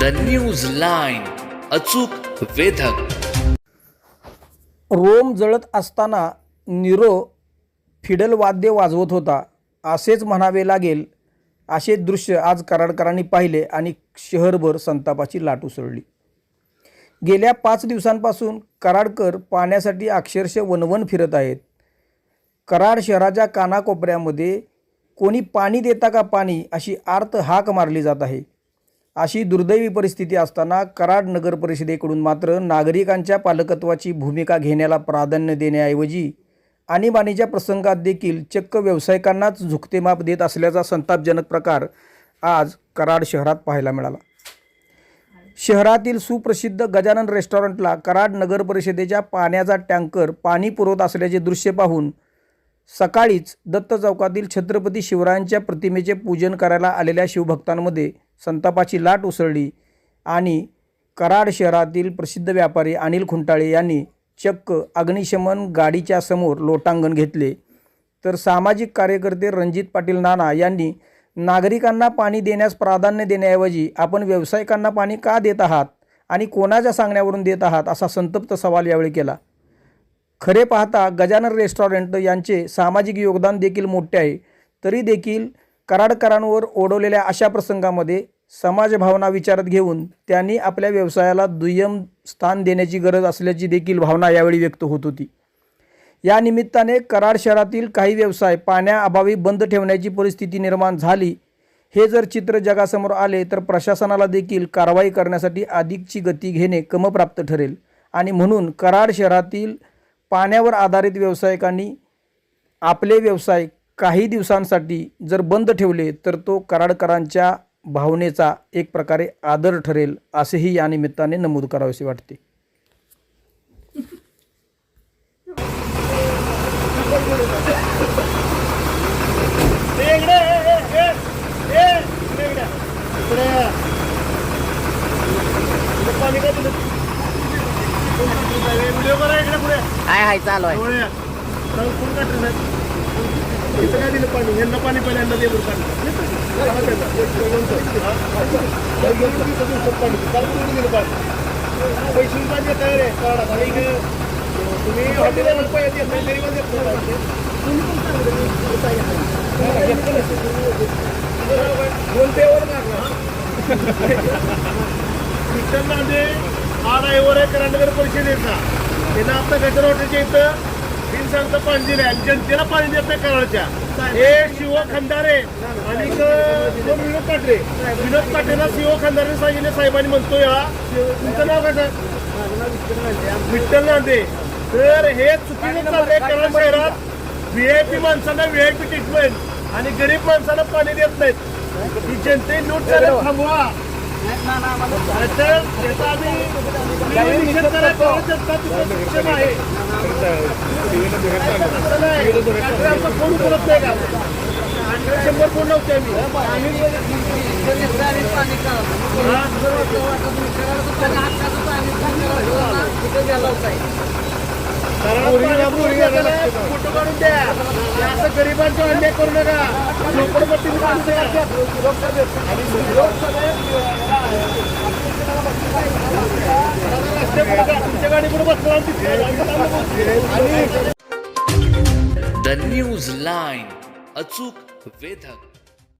The news line अचूक वेधक. Rome जळत असताना निरो फिडल वाद्य वाजवत होता. असेच म्हणावे लागेल असे दृश्य आज कराडकरांनी पाहिले आणि शहरभर संतापाची लाट उसळली. गेल्या पाच दिवसांपासून कराडकर पाण्यासाठी अक्षरशः वनवन फिरत आहेत. कराड शहराच्या कानाकोपऱ्यामध्ये कोणी पाणी देता का पाणी अशी आर्त हाक मारली जात आहे. अशी दुर्दैवी परिस्थिती असताना कराड नगर परिषदेकडून मात्र नागरिकांच्या पालकत्वाची भूमिका घेण्याला प्राधान्य देण्याऐवजी आणीबाणीच्या प्रसंगात देखील चक्क व्यावसायिकांनाच झुकते माप देत असल्याचा संतापजनक प्रकार आज कराड शहरात पाहायला मिळाला. शहरातील सुप्रसिद्ध गजानन रेस्टॉरंटला कराड नगर परिषदेच्या पाण्याचा टँकर पाणी पुरवत असल्याचे दृश्य पाहून सकाळीच दत्त चौकातील छत्रपती शिवरायांच्या प्रतिमेचे पूजन करायला आलेल्या शिवभक्तांमध्ये संतापाची लाट उसळली आणि कराड शहरातील प्रसिद्ध व्यापारी अनिल खुंटाळे यांनी चक्क अग्निशमन गाडीच्या समोर लोटांगण घेतले. तर सामाजिक कार्यकर्ते रणजित पाटील नाना यांनी नागरिकांना पाणी देण्यास प्राधान्य देण्याऐवजी आपण व्यावसायिकांना पाणी का देत आहात आणि कोणाच्या सांगण्यावरून देत आहात? असा संतप्त सवाल यावेळी केला. खरे पाहता गजानन रेस्टॉरंट यांचे सामाजिक योगदान देखील मोठे आहे. तरी देखील कराडकरांवर ओढवलेल्या अशा प्रसंगामध्ये समाजभावना विचारात घेऊन त्यांनी आपल्या व्यवसायाला दुय्यम स्थान देण्याची गरज असल्याची देखील भावना यावेळी व्यक्त होत होती. या निमित्ताने कराड शहरातील काही व्यवसाय पाण्याअभावी बंद ठेवण्याची परिस्थिती निर्माण झाली. हे जर चित्र जगासमोर आले तर प्रशासनाला देखील कारवाई करण्यासाठी अधिकची गती घेणे कमप्राप्त ठरेल. आणि म्हणून कराड शहरातील पाण्यावर आधारित व्यावसायिकांनी आपले व्यवसाय काही दिवसांसाठी जर बंद ठेवले तर तो कराडकरांच्या भावनेचा एक प्रकारे आदर ठरेल असेही या निमित्ताने नमूद करावेसे वाटते हाय हाय चालू आहे इथं काय दिलं पाणी यांना पाणी पाणी यांना दे बरं पाणी दिलं पाणी पैसे पाहिजे काय रे काढा आणि इथे तुम्ही हॉटेलला पैसे देत नाही तरी पण देत नाही फोन पेवर मागला विठ्ठल नांदे हा ड्रायव्हर आहे करंडगर परिषदेचा त्यानं आता गजर हॉटेलच्या इथं बिन सांगता पाणी दिलंय आणि जनतेला पाणी देत नाही कराडच्या हे शिव खंदारे आणि विनोद काटरे विनोद काटरेला शिव खंदारे सांगितले साहेबांनी म्हणतोय हा. तुमचं नाव काय सर विठ्ठल नांदे. तर हे चुकीचं चाललंय कराड शहरात. व्हीआयपी माणसांना व्हीआयपी ट्रीटमेंट आणि गरीब माणसांना पाणी देत नाहीत. ही जनते लूट चालत थांबवा. तर त्याचा आम्ही निषेध करायचा आहे नाही. आमचा फोन करत नाही का शंभर फोन लावते आम्ही फोटो काढून द्या. असं गरिबांचा अन्याय करू नका. झोपडपट्टी तुमच्या गाडी पुढे बसला द न्यूज लाईन अचूक वेधक.